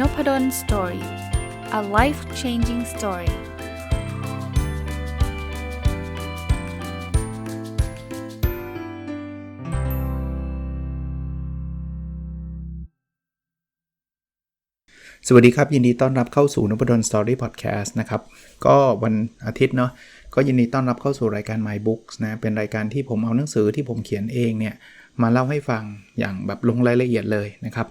n o p ด d o สตอรี่ a life changing story สวัสดีครับ ยินดีต้อนรับเข้าสู่นพดลสตอรี่พอดแคสต์นะครับ ก็วันอาทิตย์เนาะก็ยินดีต้อนรับเข้าสู่รายการ My Books นะ เป็นรายการที่ผมเอาหนังสือที่ผมเขียนเองเนี่ย มาเล่าให้ฟังอย่างแบบลงรายละเอียดเลยนะครับ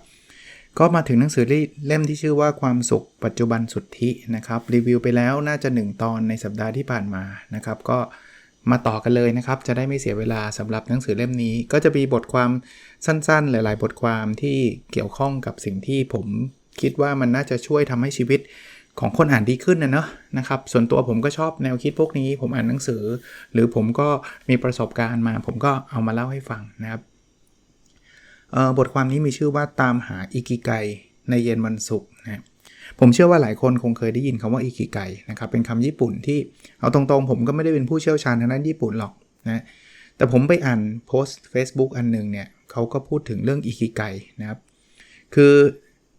ก็มาถึงหนังสือเล่มที่ชื่อว่าความสุขปัจจุบันสุทธินะครับ รีวิวไปแล้วน่าจะ 1 ตอนในสัปดาห์ที่ผ่านมานะครับ ก็มาต่อกันเลยนะครับ จะได้ไม่เสียเวลาสำหรับหนังสือเล่มนี้ ก็จะมีบทความสั้นๆ หลาย ๆ บทความที่เกี่ยวข้องกับสิ่งที่ผมคิดว่ามันน่าจะช่วยทำให้ชีวิตของคนอ่านดีขึ้นนะเนาะนะครับ ส่วนตัวผมก็ชอบแนวคิดพวกนี้ ผมอ่านหนังสือ หรือผมก็มีประสบการณ์มา ผมก็เอามาเล่าให้ฟังนะครับ บทความนี้มีชื่อว่าตามหาอิกิไกในเย็นวันศุกร์นะผมเชื่อว่าหลายคนคงเคยได้ยินคำว่าอิกิไกนะครับเป็นคำญี่ปุ่นที่เอาตรงๆ ผมก็ไม่ได้เป็นผู้เชี่ยวชาญทางด้านญี่ปุ่นหรอกนะแต่ผมไปอ่านโพสต์ Facebook อันนึงเนี่ยเขาก็พูดถึงเรื่องอิกิไกนะครับคือ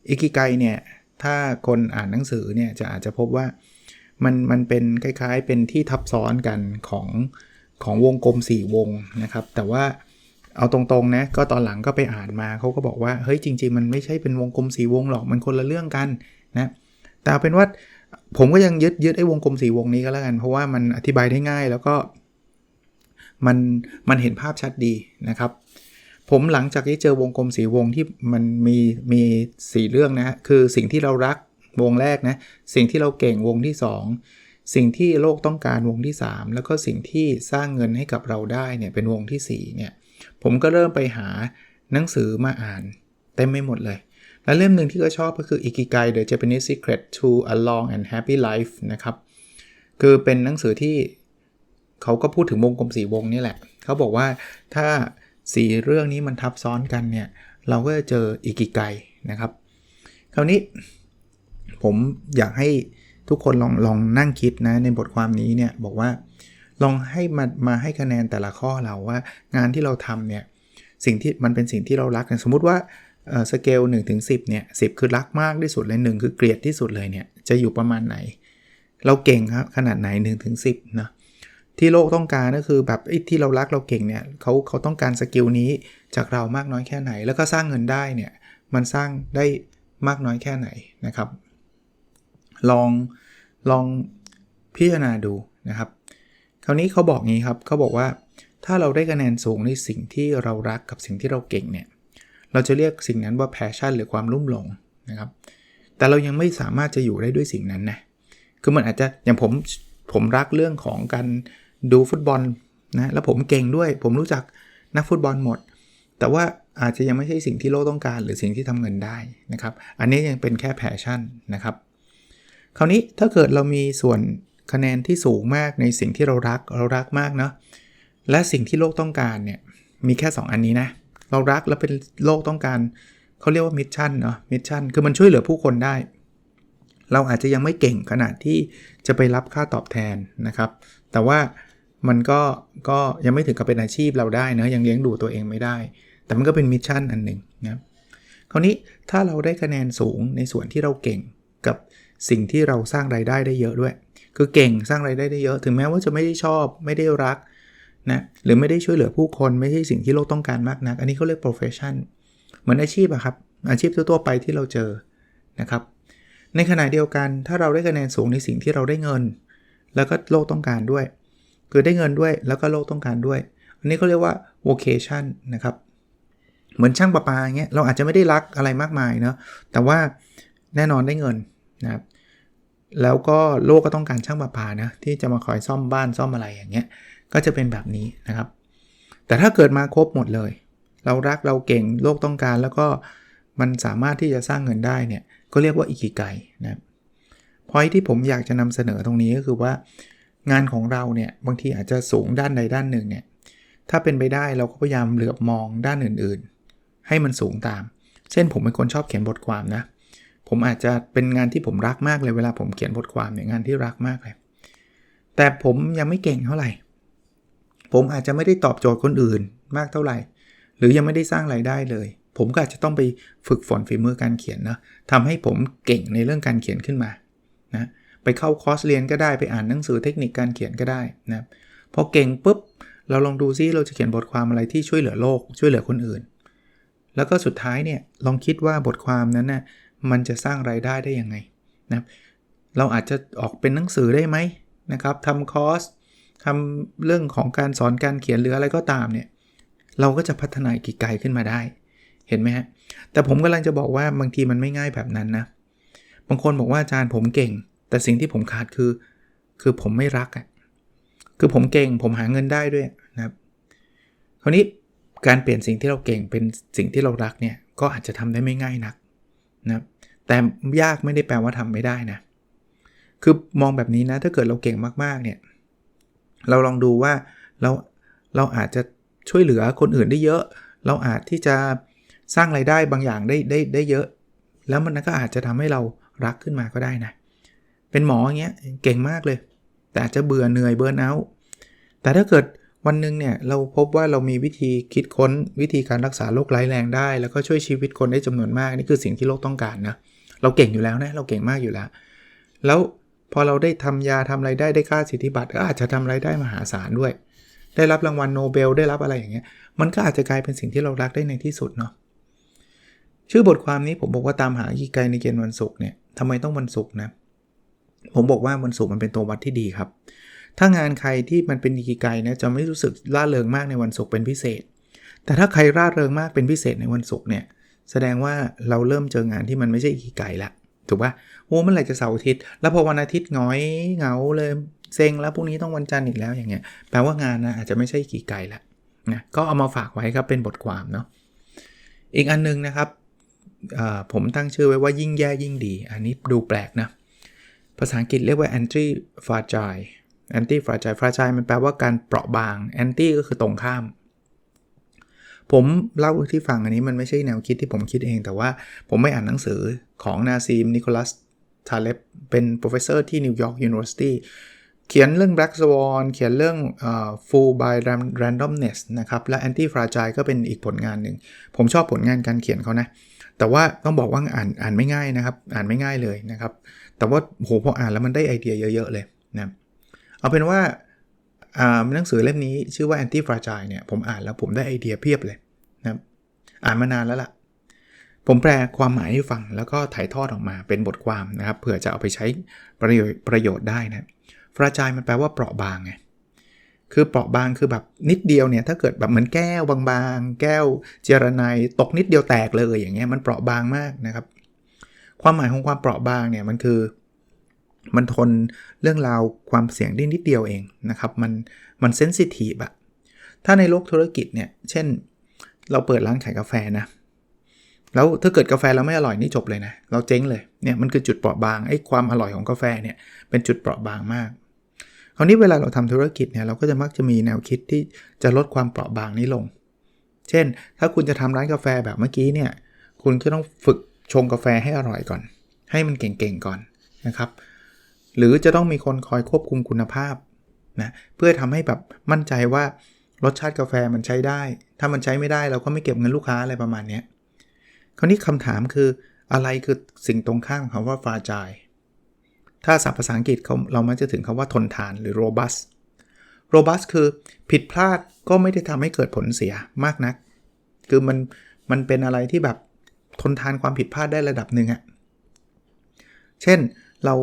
อิกิไกเนี่ยถ้าคนอ่านหนังสือเนี่ยจะอาจจะพบว่ามันมันเป็นคล้ายๆ เป็นที่ทับซ้อนกันของของวงกลม 4 วงนะครับ แต่ว่า เอาตรงๆนะก็ตอนหลังก็ไปอ่านมาเขาก็บอกว่าเฮ้ยจริง ๆ มันไม่ใช่เป็นวงกลมสีวงหรอกมันคนละเรื่องกันนะแต่เอาเป็นว่าผมก็ยังยึดยึดไอ้วงกลมสีวงนี้ก็แล้วกัน เพราะว่ามันอธิบายได้ง่ายแล้วก็มันมันเห็นภาพชัดดีนะครับ ผมหลังจากที่เจอวงกลมสีวงที่มันมีมีสีเรื่องนะฮะคือสิ่งที่เรารักวงแรกนะสิ่งที่เราเก่งวงที่ 2 สิ่งที่โลกต้องการวงที่ 3 แล้วก็สิ่งที่สร้างเงินให้กับเราได้เนี่ยเป็นวงที่4เนี่ย ผมก็เริ่มไปหาหนังสือมาอ่านเต็มไม่หมดเลย และเล่มหนึ่งที่ก็ชอบก็คือ Ikigai The Japanese Secret to a Long and Happy Life นะครับ คือเป็นหนังสือที่เขาก็พูดถึงวงกลมสีวงนี่แหละ เขาบอกว่าถ้าสีเรื่องนี้มันทับซ้อนกันเนี่ย เราก็จะเจออิกิไกนะครับ คราวนี้ผมอยากให้ทุกคนลองลองนั่งคิดนะในบทความนี้เนี่ยบอกว่า ลองให้มามาให้คะแนนแต่ละข้อเราว่างานที่เราทำเนี่ยสิ่งที่มันเป็นสิ่งที่เรารักกันสมมุติว่าสเกล1ถึง10เนี่ยสิคือรักมากที่สุดเลย1คือเกลียดที่สุดเลยเนี่ยจะอยู่ประมาณไหน เราเก่งครับขนาดไหน1ถึง10นะที่โลกต้องการก็คือแบบที่เรารักเราเก่งเนี่ยเขาเขาต้องการสกิลนี้จากเรามากน้อยแค่ไหน แล้วก็สร้างเงินได้เนี่ยมันสร้างได้มากน้อยแค่ไหนนะครับ ลองลองพิจารณาดูนะครับ คราวนี้เขาบอกงี้ครับเขาบอกว่าถ้าเราได้คะแนนสูงในสิ่งที่เรารักกับสิ่งที่เราเก่งเนี่ยเราจะเรียกสิ่งนั้นว่า passion หรือความรุ่มหลงนะครับ แต่เรายังไม่สามารถจะอยู่ได้ด้วยสิ่งนั้นนะคือมันอาจจะอย่างผมผมรักเรื่องของการดูฟุตบอลนะแล้วผมเก่งด้วย ผมรู้จักนักฟุตบอลหมด แต่ว่าอาจจะยังไม่ใช่สิ่งที่โลกต้องการ หรือสิ่งที่ทำเงินได้นะครับ อันนี้ยังเป็นแค่แพชชั่นนะครับ คราวนี้ถ้าเกิดเรามีส่วน คะแนนที่สูงมากในสิ่งที่เรารักเรารักมากเนาะและสิ่งที่โลกต้องการเนี่ยมีแค่ 2 อันนี้นะเรารักแล้วเป็นโลกต้องการเขาเรียกว่ามิชชั่นเนาะมิชชั่นคือมันช่วยเหลือผู้คนได้ เราอาจจะยังไม่เก่งขนาดที่จะไปรับค่าตอบแทนนะครับ แต่ว่ามันก็ก็ยังไม่ถึงกับเป็นอาชีพเราได้นะยังเลี้ยงดูตัวเองไม่ได้ แต่มันก็เป็นมิชชั่นอันหนึ่งนะคราวนี้ถ้าเราได้คะแนนสูงในส่วนที่เราเก่งกับสิ่งที่เราสร้างรายได้ได้เยอะด้วย คือเก่งสร้างไรายได้ได้เยอะ ถึงแม้ว่าจะไม่ได้ชอบไม่ได้รักนะหรือไม่ได้ช่วยเหลือผู้คนไม่ใช่สิ่งที่โลกต้องการมากนัก อันนี้เขาเรียก profession เหมือนอาชีพอะครับอาชีพทั่วไปที่เราเจอนะครับ ในขณะเดียวกันถ้าเราได้คะแนนสูงในสิ่งที่เราได้เงิน แล้วก็โลกต้องการด้วย คือได้เงินด้วยแล้วก็โลกต้องการด้วย อันนี้เขาเรียกว่า vocation นะครับเหมือนช่างประปาเงี้ยเราอาจจะไม่ได้รักอะไรมากมายเนาะแต่ว่าแน่นอนได้เงินนะครับ แล้วก็โลกก็ต้องการช่างประปานะที่จะมาคอยซ่อมบ้านซ่อมอะไรอย่างเงี้ยก็จะเป็นแบบนี้นะครับ แต่ถ้าเกิดมาครบหมดเลย เรารักเราเก่งโลกต้องการแล้วก็มันสามารถที่จะสร้างเงินได้เนี่ยก็เรียกว่าอิกิไกนะพอยที่ผมอยากจะนำเสนอตรงนี้ก็คือว่างานของเราเนี่ยบางทีอาจจะสูงด้านใดด้านหนึ่งเนี่ยถ้าเป็นไปได้เราก็พยายามเหลือบมองด้านอื่นๆ ให้มันสูงตาม เช่นผมเป็นคนชอบเขียนบทความนะ ผมอาจจะเป็นงานที่ผมรักมากเลยเวลาผมเขียนบทความเนี่ยงานที่รักมากเลย แต่ผมยังไม่เก่งเท่าไหร่ ผมอาจจะไม่ได้ตอบโจทย์คนอื่นมากเท่าไหร่ หรือยังไม่ได้สร้างไรายได้เลย ผมก็อาจจะต้องไปฝึกฝนฝีมือการเขียนนะทำให้ผมเก่งในเรื่องการเขียนขึ้นมานะไปเข้าคอร์สเรียนก็ได้ไปอ่านหนังสือเทคนิคการเขียนก็ได้นะพอเก่งปุ๊บเราลองดูซิเราจะเขียนบทความอะไรที่ช่วยเหลือโลก ช่วยเหลือคนอื่น แล้วก็สุดท้ายเนี่ยลองคิดว่าบทความนั้นนะ่ะ มันจะสร้างไรายได้ได้ยังไงนะเราอาจจะออกเป็นหนังสือได้ไหมนะครับทำคอร์สทำเรื่องของการสอนการเขียนหรืออะไรก็ตามเนี่ยเราก็จะพัฒนาอีกไกลขึ้นมาได้ เห็นไหมฮะแต่ผมกำลังจะบอกว่าบางทีมันไม่ง่ายแบบนั้นนะบางคนบอกว่าอาจารย์ผมเก่ง แต่สิ่งที่ผมขาดคือ คือผมไม่รักอะ่ะคือผมเก่งผมหาเงินได้ด้วยนะครับคราวนี้การเปลี่ยนสิ่งที่เราเก่งเป็นสิ่งที่เรารักเนี่ยก็อาจจะทำได้ไม่ง่ายนัก นะแต่ยากไม่ได้แปลว่าทำไม่ได้นะ คือมองแบบนี้นะ ถ้าเกิดเราเก่งมากๆเนี่ย เราลองดูว่าเราเราอาจจะช่วยเหลือคนอื่นได้เยอะ เราอาจที่จะสร้างไรายได้บางอย่างได้ได้ได้เยอะ แล้วมันก็อาจจะทำให้เรารักขึ้นมาก็ได้นะ เป็นหมออย่างเงี้ยเก่งมากเลย แต่จะเบื่อเหนื่อยเบิร์นเอาแต่ถ้าเกิด วันหนึ่งเนี่ยเราพบว่าเรามีวิธีคิดค้นวิธีการรักษาโรคร้ายแรงได้ แล้วก็ช่วยชีวิตคนได้จำนวนมากนี่คือสิ่งที่โลกต้องการนะเราเก่งอยู่แล้วนะเราเก่งมากอยู่แล้ว แล้วพอเราได้ทำยาทำอะไรได้ได้ค่าสิทธิบัตรก็อาจจะทำไรายได้มหาศาลด้วย ได้รับรางวัลโนเบลได้รับอะไรอย่างเงี้ยมันก็อาจจะกลายเป็นสิ่งที่เรารักได้ในที่สุดเนาะชื่อบทความนี้ผมบอกว่าตามหาอีกไกในเกณฑ์วันศุกร์เนี่ยทำไมต้องวันศุกร์นะผมบอกว่าวันศุกร์มันเป็นตัววัดที่ดีครับ ถ้างานใครที่มันเป็นอีกไกนะจะไม่รู้สึกร่าเริงมากในวันศุกร์เป็นพิเศษ แต่ถ้าใครร่าเริงมากเป็นพิเศษในวันศุกร์เนี่ยแสดงว่าเราเริ่มเจองานที่มันไม่ใช่อีกิไกละถูกปะโอ้เมื่อไหร่จะเสาร์อาทิตย์ แล้วพอวันอาทิตย์ง้อยเหงาเลยเซ็งแล้วพรุ่งนี้ต้องวันจันทร์อีกแล้วอย่างเงี้ยแปลว่างานนะอาจจะไม่ใช่กี่ไกลละนะก็เอามาฝากไว้ครับเป็นบทความเนาะอีกอันนึงนะครับผมตั้งชื่อไว้ว่ายิ่งแย่ยิ่งดี อันนี้ดูแปลกนะ ภาษาอังกฤษเรียกว่า anti fragile anti fragile fragile มันแปลว่าการเปราะบาง anti ก็คือตรงข้าม ผมเล่าที่ฟังอันนี้มันไม่ใช่แนวคิดที่ผมคิดเอง แต่ว่าผมไม่อ่านหนังสือของนาซีมนิโคลัสทาเลบเป็น professor ที่ New York University เขียนเรื่อง Black Swan เขียนเรื่อง uh, Full by Randomness นะครับ และ Anti Fragile ก็เป็นอีกผลงานหนึ่ง ผมชอบผลงานการเขียนเขานะ แต่ว่าต้องบอกว่าอ่านอ่านไม่ง่ายนะครับ อ่านไม่ง่ายเลยนะครับ แต่ว่าโหพออ่านแล้วมันได้ไอเดียเยอะ ๆ เลยนะ เอาเป็นว่าหนังสือเล่มนี้ชื่อว่า Anti Fragile เนี่ยผมอ่านแล้วผมได้ไอเดียเพียบเลยนะอ่านมานานแล้วล่ะ ผมแปลความหมายให้ฟังแล้วก็ถ่ายทอดออกมาเป็นบทความนะครับเผื่อจะเอาไปใช้ประโยชน์ประโยชน์ได้นะฟราจายมันแปลว่าเปราะบางไงคือเปราะบางคือแบบนิดเดียวเนี่ยถ้าเกิดแบบเหมือนแก้วบางๆ แก้วเจรไนตกนิดเดียวแตกเลยอย่างเงี้ยมันเปราะบางมากนะครับ ความหมายของความเปราะบางเนี่ยมันคือ มันทนเรื่องราวความเสี่ยงได้นิดเดียวเองนะครับ มันมันเซนซิทีฟอะถ้าในโลกธุรกิจเนี่ย เช่น เราเปิดร้านขายกาแฟนะ แล้วถ้าเกิดกาแฟเราไม่อร่อยนี่จบเลยนะ เราเจ๊งเลย เนี่ยมันคือจุดเปราะบาง ไอ้ความอร่อยของกาแฟเนี่ยเป็นจุดเปราะบางมาก คราวนี้เวลาเราทำธุรกิจเนี่ยเราก็จะมักจะมีแนวคิดที่จะลดความเปราะบางนี้ลง เช่น ถ้าคุณจะทำร้านกาแฟแบบเมื่อกี้เนี่ย คุณก็ต้องฝึกชงกาแฟให้อร่อยก่อน ให้มันเก่งๆก่อนนะครับ หรือจะต้องมีคนคอยควบคุมคุณภาพนะเพื่อทำให้แบบมั่นใจว่ารสชาติกาแฟมันใช้ได้ ถ้ามันใช้ไม่ได้เราก็ไม่เก็บเงินลูกค้าอะไรประมาณนี้คราวนี้คำถามคืออะไรคือสิ่งตรงข้ามคำว่าฟาจายถ้าศัพท์ภาษาอังกฤษเขาเรามักจะถึงคำว่าทนทานหรือ robust robust คือผิดพลาดก็ไม่ได้ทำให้เกิดผลเสียมากนัก คือมันมันเป็นอะไรที่แบบทนทานความผิดพลาดได้ระดับหนึ่งอะเช่นเรา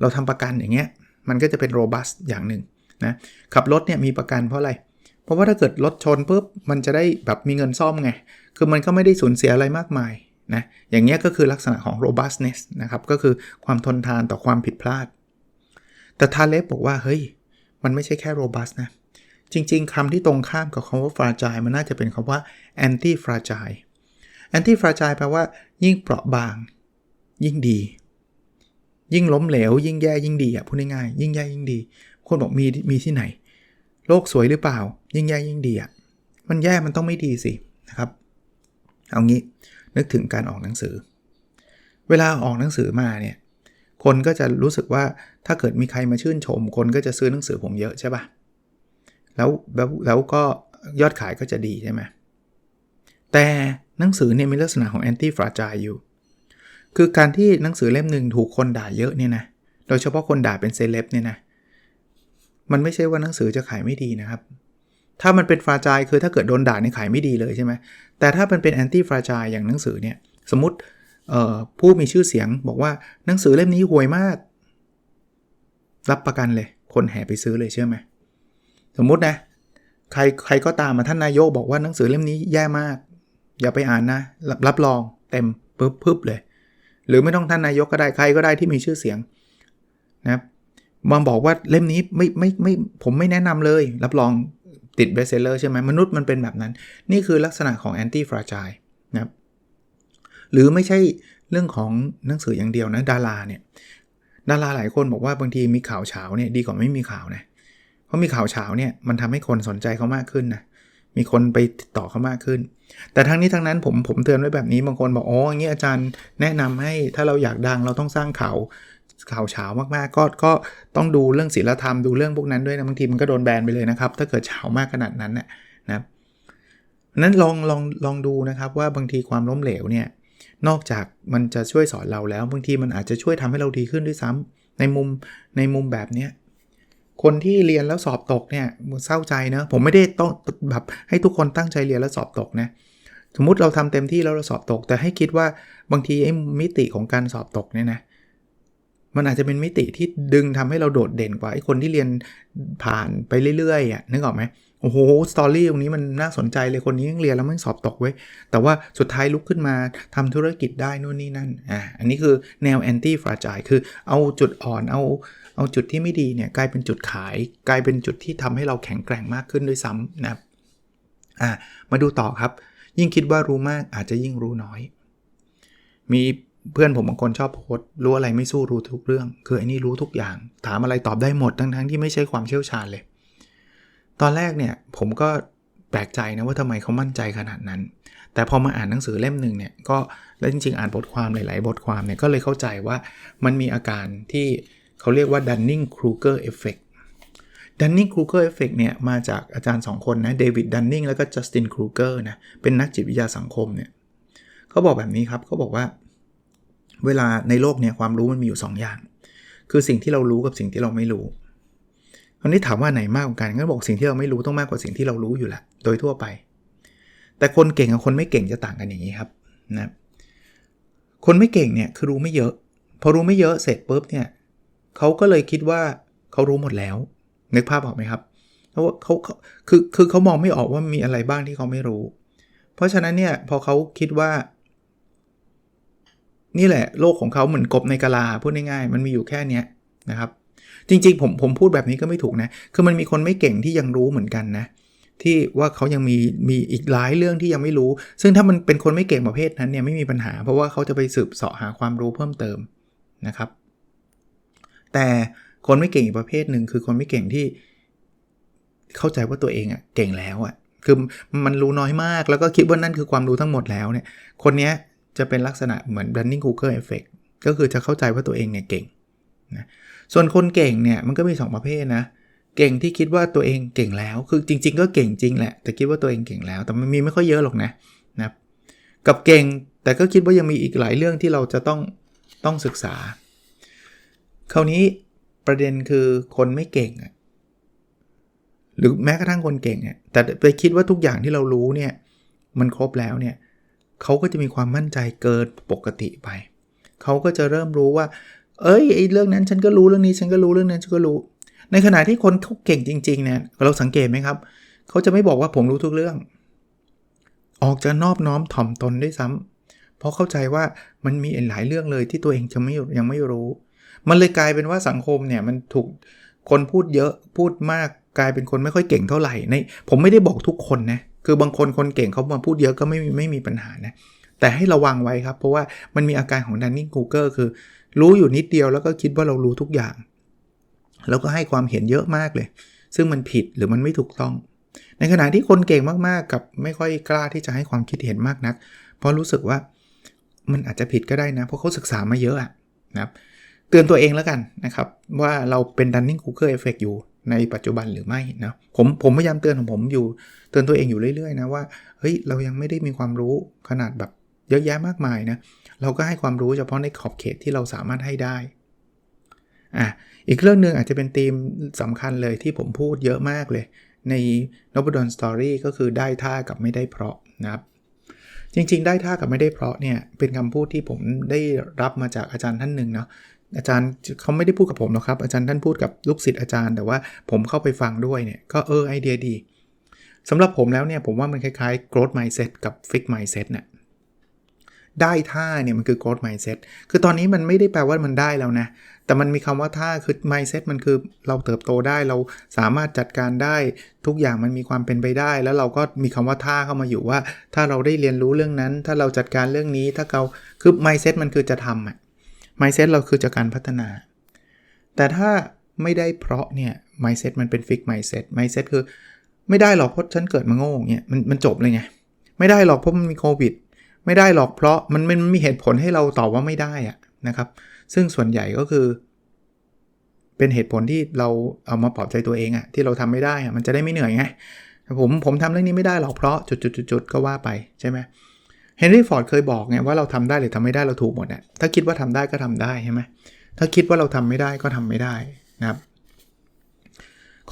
เราทำประกันอย่างเงี้ยมันก็จะเป็น robust อย่างหนึ่งนะขับรถเนี่ยมีประกันเพราะอะไร เพราะว่าถ้าเกิดรถชนปุ๊บมันจะได้แบบมีเงินซ่อมไง คือมันก็ไม่ได้สูญเสียอะไรมากมายนะอย่างเงี้ยก็คือลักษณะของ robustness นะครับก็คือความทนทานต่อความผิดพลาด แต่ทาเลบบอกว่าเฮ้ยมันไม่ใช่แค่ robust นะจริง ๆคำที่ตรงข้ามกับคำว่า fragile มันน่าจะเป็นคำว่า anti fragile anti fragile แปลว่ายิ่งเปราะบาง ยิ่งดี ยิ่งล้มเหลว ยิ่งแย่ยิ่งดีอะพูดง่ายๆยิ่งแย่ยิ่งดี คนบอกมีมีที่ไหน โลกสวยหรือเปล่า ยิ่งแย่ยิ่งดีอะมันแย่มันต้องไม่ดีสินะครับเอางี้นึกถึงการออกหนังสือ เวลาออกหนังสือมาเนี่ยคนก็จะรู้สึกว่าถ้าเกิดมีใครมาชื่นชม คนก็จะซื้อหนังสือผมเยอะใช่ปะแล้วแล้วแล้วก็ยอดขายก็จะดีใช่ไหมแต่หนังสือเนี่ยมีลักษณะของแอนตี้ฟราจายอยู่ คือการที่หนังสือเล่มหนึ่งถูกคนด่าเยอะเนี่ยนะ โดยเฉพาะคนด่าเป็นเซเลบเนี่ยนะ มันไม่ใช่ว่าหนังสือจะขายไม่ดีนะครับ ถ้ามันเป็นฟราจายคือถ้าเกิดโดนด่านี่ขายไม่ดีเลยใช่ไหมแต่ถ้ามันเป็นแอนตี้ฟราจายอย่างหนังสือเนี่ย สมมติผู้มีชื่อเสียงบอกว่าหนังสือเล่มนี้ห่วยมาก รับประกันเลย คนแห่ไปซื้อเลยเชื่อไหมสมมุตินะใครใครก็ตามมาท่านนายกบอกว่าหนังสือเล่มนี้แย่มาก อย่าไปอ่านนะ รับรองเต็มปึ๊บปึ๊บเลย หรือไม่ต้องท่านนายกก็ได้ใครก็ได้ที่มีชื่อเสียงนะครับมาบอกว่าเล่มนี้ไม่ไม่ไม่ผมไม่แนะนำเลย รับรองติดเบสเซลเลอร์ใช่ไหมมนุษย์มันเป็นแบบนั้น นี่คือลักษณะของแอนตี้ฟราจายนะครับหรือไม่ใช่เรื่องของหนังสืออย่างเดียวนะดาราเนี่ยดาราหลายคนบอกว่าบางทีมีข่าวเช้าเนี่ยดีกว่าไม่มีข่าวนะเพราะมีข่าวเช้าเนี่ยมันทำให้คนสนใจเขามากขึ้นนะ มีคนไปติดต่อเขามากขึ้น แต่ทั้งนี้ทั้งนั้นผมผมเตือนไว้แบบนี้บางคนบอกอ๋ออย่างนี้อาจารย์แนะนำให้ถ้าเราอยากดังเราต้องสร้างข่าวข่าวเช้ามากๆ ก็ก็ต้องดูเรื่องศีลธรรมดูเรื่องพวกนั้นด้วยนะบางทีมันก็โดนแบนไปเลยนะครับ ถ้าเกิดเช้ามากขนาดนั้นนะนะนั้นลองลองลองดูนะครับว่าบางทีความล้มเหลวเนี่ยนอกจากมันจะช่วยสอนเราแล้ว บางทีมันอาจจะช่วยทำให้เราดีขึ้นด้วยซ้ำในมุมในมุมแบบเนี้ย คนที่เรียนแล้วสอบตกเนี่ยเศร้าใจนะผมไม่ได้ต้องแบบให้ทุกคนตั้งใจเรียนแล้วสอบตกนะสมมติเราทำเต็มที่แล้วเราสอบตก แต่ให้คิดว่าบางทีไอ้มิติของการสอบตกเนี่ยนะมันอาจจะเป็นมิติที่ดึงทำให้เราโดดเด่นกว่าไอ้คนที่เรียนผ่านไปเรื่อยๆอะนึกออกไหม โอ้โหสตอรี่ตรงนี้มันน่าสนใจเลยคนนี้ยังเรียนแล้วมันสอบตกไว้แต่ว่าสุดท้ายลุกขึ้นมาทำธุรกิจได้นู่นนี่นั่น อ่า อันนี้คือแนวแอนตี้ฟราจายคือเอาจุดอ่อนเอาเอาจุดที่ไม่ดีเนี่ยกลายเป็นจุดขาย กลายเป็นจุดที่ทำให้เราแข็งแกร่งมากขึ้นด้วยซ้ำนะครับอ่ามาดูต่อครับ ยิ่งคิดว่ารู้มากอาจจะยิ่งรู้น้อย มีเพื่อนผมบางคนชอบโพสรู้อะไรไม่สู้รู้ทุกเรื่อง คือไอ้นี่รู้ทุกอย่าง ถามอะไรตอบได้หมดทั้งทั้งที่ไม่ใช่ความเชี่ยวชาญเลย ตอนแรกเนี่ยผมก็แปลกใจนะว่าทำไมเขามั่นใจขนาดนั้น แต่พอมาอ่านหนังสือเล่มหนึ่งเนี่ยก็แล้วจริงๆ อ่านบทความหลายๆ บทความเนี่ยก็เลยเข้าใจว่ามันมีอาการที่เขาเรียกว่า Dunning-Kruger effect Dunning-Kruger effect เนี่ยมาจากอาจารย์ 2 คนนะเดวิดดันนิงแล้วก็จัสตินครูเกอร์นะเป็นนักจิตวิทยาสังคมเนี่ยเขาบอกแบบนี้ครับเขาบอกว่า เวลาในโลกเนี่ยความรู้มันมีอยู่ 2อย่าง คือสิ่งที่เรารู้กับสิ่งที่เราไม่รู้ คราวนี้ถามว่าไหนมากกว่ากันก็บอกสิ่งที่เราไม่รู้ต้องมากกว่าสิ่งที่เรารู้อยู่แหละโดยทั่วไป แต่คนเก่งกับคนไม่เก่งจะต่างกันอย่างนี้ครับนะคนไม่เก่งเนี่ยคือรู้ไม่เยอะ พอรู้ไม่เยอะเสร็จปุ๊บเนี่ยเขาก็เลยคิดว่าเขารู้หมดแล้ว นึกภาพออกไหมครับเพราะว่าเขาคือคือเขามองไม่ออกว่ามีอะไรบ้างที่เขาไม่รู้ เพราะฉะนั้นเนี่ยพอเขาคิดว่า นี่แหละ โลกของเขาเหมือนกบในกะลาพูดง่ายๆมันมีอยู่แค่นี้นะครับ จริงๆผมผมพูดแบบนี้ก็ไม่ถูกนะ คือมันมีคนไม่เก่งที่ยังรู้เหมือนกันนะ ที่ว่าเขายังมีมีอีกหลายเรื่องที่ยังไม่รู้ ซึ่งถ้ามันเป็นคนไม่เก่งประเภทนั้นเนี่ยไม่มีปัญหา เพราะว่าเขาจะไปสืบเสาะหาความรู้เพิ่มเติมนะครับ แต่คนไม่เก่งอีกประเภทหนึ่งคือคนไม่เก่งที่เข้าใจว่าตัวเองอะ่ะเก่งแล้วอะ่ะคือมันรู้น้อยมากแล้วก็คิดว่านั่นคือความรู้ทั้งหมดแล้วเนี่ย คนนี้จะเป็นลักษณะเหมือน Dunning Kruger effect ก็คือจะเข้าใจว่าตัวเองเนี่ยเก่งนะ ส่วนคนเก่งเนี่ยมันก็มี 2 ประเภทนะ เก่งที่คิดว่าตัวเองเก่งแล้ว คือจริง ๆ ก็เก่งจริงแหละ แต่คิดว่าตัวเองเก่งแล้ว แต่มันมีไม่ค่อยเยอะหรอกนะนะกับเก่งแต่ก็คิดว่ายังมีอีกหลายเรื่องที่เราจะต้องต้องศึกษา คราวนี้ประเด็นคือคนไม่เก่งหรือแม้กระทั่งคนเก่งอะแต่ไปคิดว่าทุกอย่างที่เรารู้เนี่ยมันครบแล้วเนี่ยเขาก็จะมีความมั่นใจเกินปกติไป เขาก็จะเริ่มรู้ว่า เอ้ยไอ้เรื่องนั้นฉันก็รู้เรื่องนี้ฉันก็รู้เรื่องนั้นฉันก็รู้ ในขณะที่คนเขาเก่งจริงๆเนี่ยเราสังเกตไหมครับ เขาจะไม่บอกว่าผมรู้ทุกเรื่อง ออกจะนอบน้อมถ่อมตนด้วยซ้ำเพราะเข้าใจว่ามันมีหลายเรื่องเลยที่ตัวเองจะไม่ยังไม่รู้ มันเลยกลายเป็นว่าสังคมเนี่ยมันถูกคนพูดเยอะพูดมากกลายเป็นคนไม่ค่อยเก่งเท่าไหร่ในผมไม่ได้บอกทุกคนนะคือบางคนคนเก่งเขามาพูดเยอะก็ไม่ไม่มีปัญหานะแต่ให้ระวังไว้ครับ เพราะว่ามันมีอาการของดันนี่กูเกอร์คือ รู้อยู่นิดเดียวแล้วก็คิดว่าเรารู้ทุกอย่าง แล้วก็ให้ความเห็นเยอะมากเลย ซึ่งมันผิดหรือมันไม่ถูกต้อง ในขณะที่คนเก่งมากๆกับไม่ค่อยกล้าที่จะให้ความคิดเห็นมากนัก เพราะรู้สึกว่ามันอาจจะผิดก็ได้นะ เพราะเขาศึกษามาเยอะอะนะครับเตือนตัวเองแล้วกันนะครับ ว่าเราเป็น Dunning Kruger effect อยู่ในปัจจุบันหรือไม่นะผมผมพยายามเตือนของผมอยู่เตือนตัวเองอยู่เรื่อยๆนะว่าเฮ้ยเรายังไม่ได้มีความรู้ขนาดแบบเยอะแยะมากมายนะเเราก็ให้ความรู้เฉพาะในขอบเขตที่เราสามารถให้ได้อะอีกเรื่องหนึ่งอาจจะเป็นธีมสำคัญเลยที่ผมพูดเยอะมากเลย ในนบดอนสตอรี่ก็คือได้ท่ากับไม่ได้เพราะนะครับจริง ๆ ได้ท่ากับไม่ได้เพราะเนี่ยเป็นคำพูดที่ผมได้รับมาจากอาจารย์ท่านหนึ่งเนาะอาจารย์เขาไม่ได้พูดกับผมหรอกครับ อาจารย์ท่านพูดกับลูกศิษย์อาจารย์ แต่ว่าผมเข้าไปฟังด้วยเนี่ยก็เออไอเดียดีสำหรับผมแล้วเนี่ยผมว่ามันคล้ายๆ growth mindset กับ fix mindset เนี่ย ได้ท่าเนี่ยมันคือ growth mindset คือตอนนี้มันไม่ได้แปลว่ามันได้แล้วนะ แต่มันมีคำว่าท่าคือ mindset มันคือเราเติบโตได้เราสามารถจัดการได้ทุกอย่างมันมีความเป็นไปได้ แล้วเราก็มีคำว่าท่าเข้ามาอยู่ว่า ถ้าเราได้เรียนรู้เรื่องนั้น ถ้าเราจัดการเรื่องนี้ถ้าเราคือ mindset มันคือจะทำอะ mindset เราคือจากการพัฒนา แต่ถ้าไม่ได้เพราะเนี่ย mindset มันเป็น fix mindset mindset คือไม่ได้หรอกเพราะฉันเกิดมาโง่เนี่ยมันมันจบเลยไง ไม่ได้หรอกเพราะมันมีโควิด ไม่ได้หรอกเพราะมันมันมีเหตุผลให้เราตอบว่าไม่ได้อะนะครับ ซึ่งส่วนใหญ่ก็คือ เป็นเหตุผลที่เราเอามาปลอบใจตัวเองอะที่เราทำไม่ได้อะมันจะได้ไม่เหนื่อยไงผมผมทำเรื่องนี้ไม่ได้หรอกเพราะจุดๆๆก็ว่าไปใช่ไหมเฮนรี่ฟอร์ดเคยบอกไงว่าเราทำได้หรือทำไม่ได้เราถูกหมดอะถ้าคิดว่าทำได้ก็ทำได้ใช่ไหมถ้าคิดว่าเราทำไม่ได้ก็ทำไม่ได้นะครับ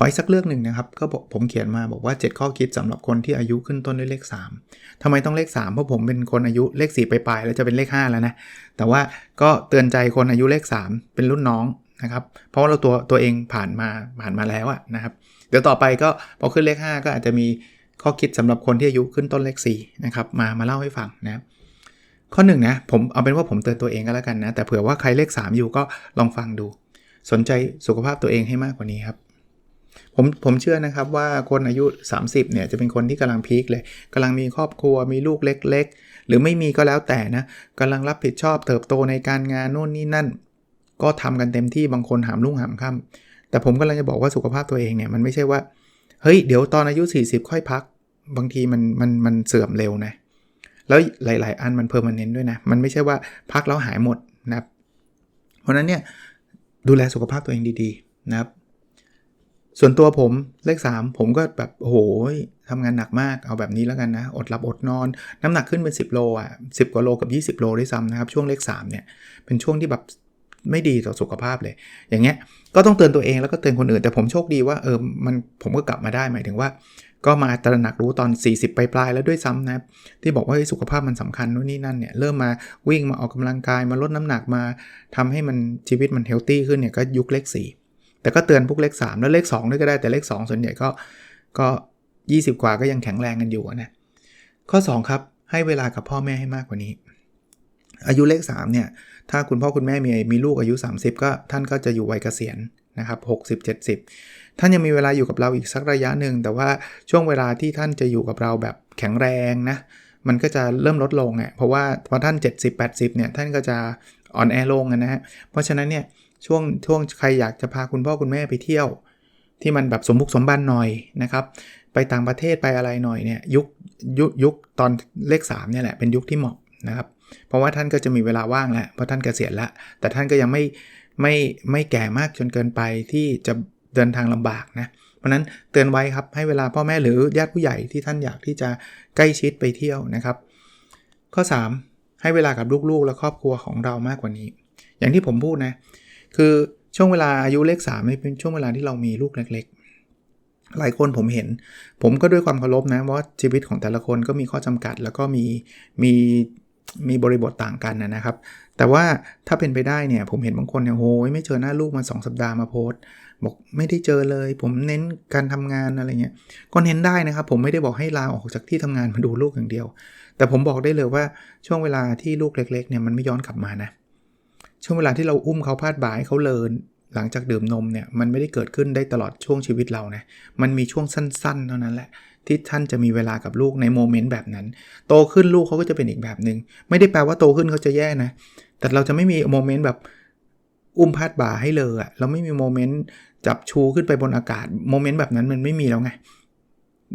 ขออีกสักเรื่องหนึ่งนะครับ ก็บอกผมเขียนมาบอกว่า 7 ข้อคิดสำหรับคนที่อายุขึ้นต้นด้วยเลข 3ทำไมต้องเลข 3 เพราะผมเป็นคนอายุเลข 4 ไปลายๆแล้วจะเป็นเลข 5 แล้วนะ แต่ว่าก็เตือนใจคนอายุเลข 3 เป็นรุ่นน้องนะครับ เพราะว่าเราตัวตัวเองผ่านมาผ่านมาแล้วอะนะครับ เดี๋ยวต่อไปก็พอขึ้นเลข 5 ก็อาจจะมีข้อคิดสำหรับคนที่อายุขึ้นต้นเลข4นะครับ มามาเล่าให้ฟังนะครับข้อ1นนะผมเอาเป็นว่าผมเตือนตัวเองก็แล้วกันนะ แต่เผื่อว่าใครเลข 3 อยู่ก็ลองฟังดู สนใจสุขภาพตัวเองให้มากกว่านี้ครับ ผมผมเชื่อนะครับว่าคนอายุ 30เนี่ยจะเป็นคนที่กำลังพีคเลยกำลังมีครอบครัวมีลูกเล็ก ๆ หรือไม่มีก็แล้วแต่นะกำลังรับผิดชอบเติบโตในการงานโน่นนี่นั่น ก็ทำกันเต็มที่บางคนหามลุ่งหามค่ำแต่ผมกำลังจะบอกว่าสุขภาพตัวเองเนี่ยมันไม่ใช่ว่าเฮ้ยเดี๋ยวตอนอายุ 40 ค่อยพัก บางทีมันมันมันเสื่อมเร็วนะแล้วหลาย ๆ อันมันเพอร์มานเนนด้วยนะ มันไม่ใช่ว่าพักแล้วหายหมดนะครับ เพราะนั้นเนี่ยดูแลสุขภาพตัวเองดี ๆ นะครับ ส่วนตัวผมเลข 3 ผมก็แบบโอ้โหทำงานหนักมากเอาแบบนี้แล้วกันนะ อดหลับอดนอน น้ำหนักขึ้นเป็น 10 โลอะ10 กว่าโลกับ 20 โลด้วยซ้ำนะครับ ช่วงเลข 3 เนี่ย เป็นช่วงที่แบบไม่ดีต่อสุขภาพเลย อย่างเงี้ยก็ต้องเตือนตัวเองแล้วก็เตือนคนอื่น แต่ผมโชคดีว่าเออมันผมก็กลับมาได้หมายถึงว่า ก็มาตระหนักรู้ตอน 40 ปลายๆแล้วด้วยซ้ำนะที่บอกว่าสุขภาพมันสำคัญนู่นนี่นั่นเนี่ยเริ่มมาวิ่งมาออกกำลังกายมาลดน้ำหนักมาทำให้มันชีวิตมันเฮลตี้ขึ้นเนี่ยก็ยุคเลข4 แต่ก็เตือนพวกเลข 3 แล้วเลข2ด้วยก็ได้แต่เลข 2 ส่วนใหญ่ก็ก็ 20 กว่าก็ยังแข็งแรงกันอยู่นะข้อ 2 ครับ ให้เวลากับพ่อแม่ให้มากกว่านี้ อายุเลข3เนี่ยถ้าคุณพ่อคุณแม่มีมีลูกอายุ 30 ก็ท่านก็จะอยู่วัยเกษียณนะครับ60 70 ท่านยังมีเวลาอยู่กับเราอีกสักระยะหนึ่ง แต่ว่าช่วงเวลาที่ท่านจะอยู่กับเราแบบแข็งแรงนะมันก็จะเริ่มลดลงอะเพราะว่าพอท่าน 70 80เนี่ยท่านก็จะอ่อนแอลงนะฮะเพราะฉะนั้นเนี่ย ช่วงช่วงใครอยากจะพาคุณพ่อคุณแม่ไปเที่ยว ที่มันแบบสมบุกสมบันหน่อยนะครับ ไปต่างประเทศไปอะไรหน่อยเนี่ยยุคยุคยุคตอนเลข3เนี่ยแหละเป็นยุคที่เหมาะนะครับ เพราะว่าท่านก็จะมีเวลาว่างแล้วเพราะท่านเกษียณแล้ว แต่ท่านก็ยังไม่ไม่ไม่แก่มากจนเกินไปที่จะเดินทางลำบากนะเพราะนั้นเตือนไว้ครับให้เวลาพ่อแม่หรือญาติผู้ใหญ่ที่ท่านอยากที่จะใกล้ชิดไปเที่ยวนะครับ ข้อ 3 ให้เวลากับลูกๆ และครอบครัวของเรามากกว่านี้ อย่างที่ผมพูดนะ คือช่วงเวลาอายุเลข3เป็นช่วงเวลาที่เรามีลูกเล็กๆ หลายคนผมเห็น ผมก็ด้วยความเคารพนะว่าชีวิตของแต่ละคนก็มีข้อจำกัด แล้วก็มีมีมีบริบทต่างกันนะครับ แต่ว่าถ้าเป็นไปได้เนี่ย ผมเห็นบางคนเนี่ยโอ้ยไม่เจอหน้าลูกมา 2 สัปดาห์มาโพสบอกไม่ได้เจอเลย ผมเน้นการทำงานอะไรเงี้ยก็เน้นได้นะครับ ผมไม่ได้บอกให้ลาออกจากที่ทำงานมาดูลูกอย่างเดียว แต่ผมบอกได้เลยว่าช่วงเวลาที่ลูกเล็กๆเนี่ยมันไม่ย้อนกลับมานะ ช่วงเวลาที่เราอุ้มเขาพาดบ่ายเขาเลินหลังจากดื่มนมเนี่ยมันไม่ได้เกิดขึ้นได้ตลอดช่วงชีวิตเรานะมันมีช่วงสั้นๆ เท่านั้นแหละ ที่ท่านจะมีเวลากับลูกในโมเมนต์แบบนั้น โตขึ้นลูกเขาก็จะเป็นอีกแบบหนึง่งไม่ได้แปลว่าโตขึ้นเขาจะแย่นะ แต่เราจะไม่มีโมเมนต์แบบอุ้มพาดบ่าให้เลยอะเราไม่มีโมเมนต์จับชูขึ้นไปบนอากาศโมเมนต์แบบนั้นมันไม่มีแล้วไง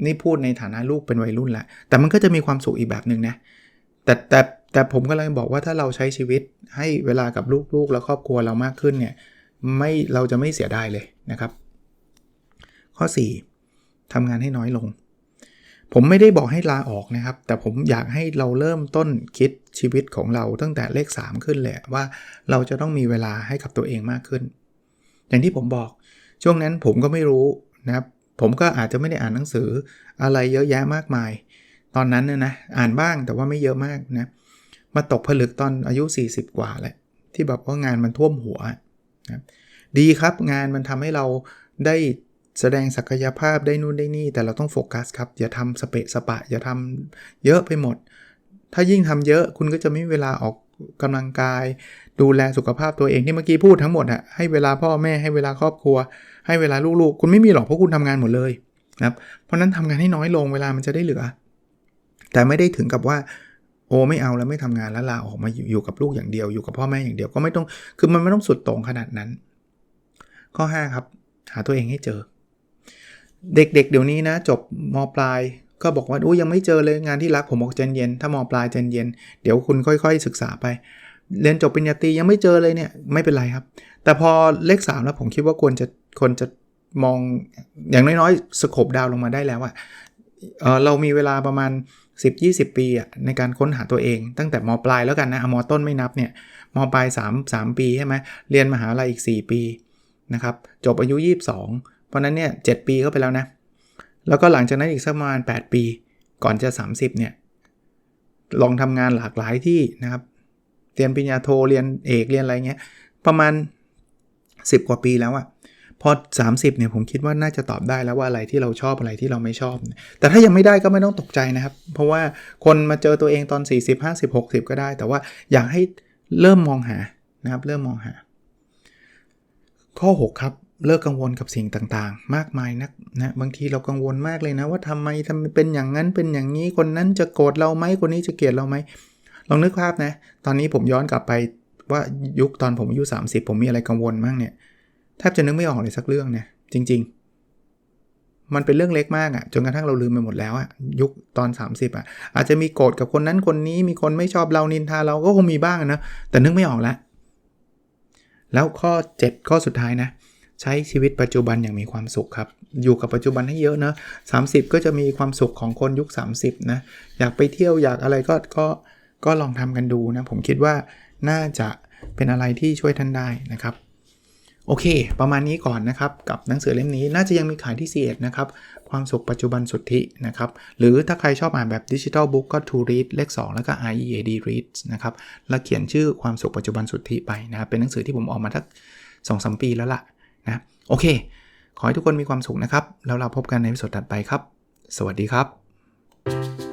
นี่พูดในฐานะลูกเป็นวัยรุ่นแหละแต่มันก็จะมีความสุขอีกแบบหนึ่งนะ แต่แต่แต่ผมก็เลยบอกว่าถ้าเราใช้ชีวิตให้เวลากับลูกๆ และครอบครัวเรามากขึ้นเนี่ยไม่เราจะไม่เสียดายเลยนะครับ ข้อ 4ทำงานให้น้อยลง ผมไม่ได้บอกให้ลาออกนะครับ แต่ผมอยากให้เราเริ่มต้นคิดชีวิตของเราตั้งแต่เลข 3 ขึ้นเลยว่าเราจะต้องมีเวลาให้กับตัวเองมากขึ้น อย่างที่ผมบอกช่วงนั้นผมก็ไม่รู้นะครับผมก็อาจจะไม่ได้อ่านหนังสืออะไรเยอะแยะมากมาย ตอนนั้นเนี่ยนะอ่านบ้างแต่ว่าไม่เยอะมากนะมาตกผลึกตอนอายุ 40 กว่าแหละ ที่แบบว่างานมันท่วมหัวนะดีครับงานมันทำให้เราได้แสดงศักยภาพได้นู่นได้นี่ แต่เราต้องโฟกัสครับ อย่าทำสเปะสปะ อย่าทำเยอะไปหมด ถ้ายิ่งทำเยอะคุณก็จะไม่มีเวลาออกกำลังกาย ดูแลสุขภาพตัวเองที่เมื่อกี้พูดทั้งหมดอะให้เวลาพ่อแม่ให้เวลาครอบครัว ให้เวลาลูกๆ คุณไม่มีหรอกเพราะคุณทำงานหมดเลยนะครับเพราะนั้นทำงานให้น้อยลงเวลามันจะได้เหลือ แต่ไม่ได้ถึงกับว่า โอ้ไม่เอาแล้วไม่ทำงานแล้วลาออกมาอยู่กับลูกอย่างเดียวอยู่กับพ่อแม่อย่างเดียวก็ไม่ต้องคือมันไม่ต้องสุดโต่งขนาดนั้น ข้อ 5 ครับ หาตัวเองให้เจอ เด็กๆเเดี๋ยวนี้นะ จบมปลายก็บอกว่าอู้ยังไม่เจอเลยงานที่รักผมบอกเจนเย็นถ้ามปลายเจนเย็น เดี๋ยวคุณค่อยๆ ศึกษาไป เรียนจบปริญญาตรียังไม่เจอเลยเนี่ยไม่เป็นไรครับ แต่พอเลข 3 แล้วผมคิดว่าควรจะควรจะมองอย่างน้อยๆสโคบดาวลงมาได้แล้วอะ เเรามีเวลาประมาณ 10-20 ปีอะในการค้นหาตัวเอง ตั้งแต่มปลายแล้วกันนะมต้นไม่นับเนี่ยมปลาย 3 3 ปีใช่ไหมเรียนมหาลัยอีก 4 ปีนะครับจบอายุ 22 เพราะนั้นเนี่ย7ปีเข้าไปแล้วนะ แล้วก็หลังจากนั้นอีกสักประมาณ 8 ปี ก่อนจะ 30เนี่ยลองทำงานหลากหลายที่นะครับเรียนปริญญาโทเรียนเอกเรียนอะไรเงี้ยประมาณ 10 กว่าปีแล้วอะ พอ 30เนี่ยผมคิดว่าน่าจะตอบได้แล้วว่าอะไรที่เราชอบอะไรที่เราไม่ชอบ แต่ถ้ายังไม่ได้ก็ไม่ต้องตกใจนะครับ เพราะว่าคนมาเจอตัวเองตอน 40 50 60 ก็ได้ แต่ว่าอยากให้เริ่มมองหานะครับ เริ่มมองหา ข้อ 6 ครับเลิกกังวลกับสิ่งต่างๆ มากมายนักนะบางทีเรากังวลมากเลยนะ ว่าทำไมทำเป็นอย่างนั้นเป็นอย่างนี้คนนั้นจะโกรธเราไหมคนนี้จะเกลียดเราไหมลองนึกภาพนะ ตอนนี้ผมย้อนกลับไปว่ายุคตอนผมอายุ30 ผมมีอะไรกังวลบ้างเนี่ย แทบจะนึกไม่ออกเลยสักเรื่องเนี่ยจริง ๆ มันเป็นเรื่องเล็กมากอะ่ะจนกระทั่งเราลืมไปหมดแล้วอะ่ะยุคตอน 30อะ่ะ อาจจะมีโกรธกับคนนั้นคนนี้มีคนไม่ชอบเรานินทาเราก็คงมีบ้างนะแต่นึกไม่ออกล้วแล้วข้อ 7 ข้อสุดท้ายนะใช้ชีวิตปัจจุบันอย่างมีความสุขครับ อยู่กับปัจจุบันให้เยอะนะ30 ก็จะมีความสุขของคนยุค 30นะอยากไปเที่ยวอยากอะไรก็ก็ก็ลองทำกันดูนะผมคิดว่าน่าจะเป็นอะไรที่ช่วยท่านได้นะครับ โอเค ประมาณนี้ก่อนนะครับ กับหนังสือเล่มนี้น่าจะยังมีขายที่ c ีเนะครับ ความสุขปัจจุบันสุทธินะครับ หรือถ้าใครชอบอ่านแบบดิจิทัลบุ๊กก็ to read เลข 2 แล้วก็ i e a d Reads นะครับ แล้วเขียนชื่อความสุขปัจจุบันสุทธิไปนะครับ เป็นหนังสือที่ผมออกมาทักสองสปีแล้วล่ะนะ โอเค ขอให้ทุกคนมีความสุขนะครับ แล้วเราพบกันในสดถัดไปครับ สวัสดีครับ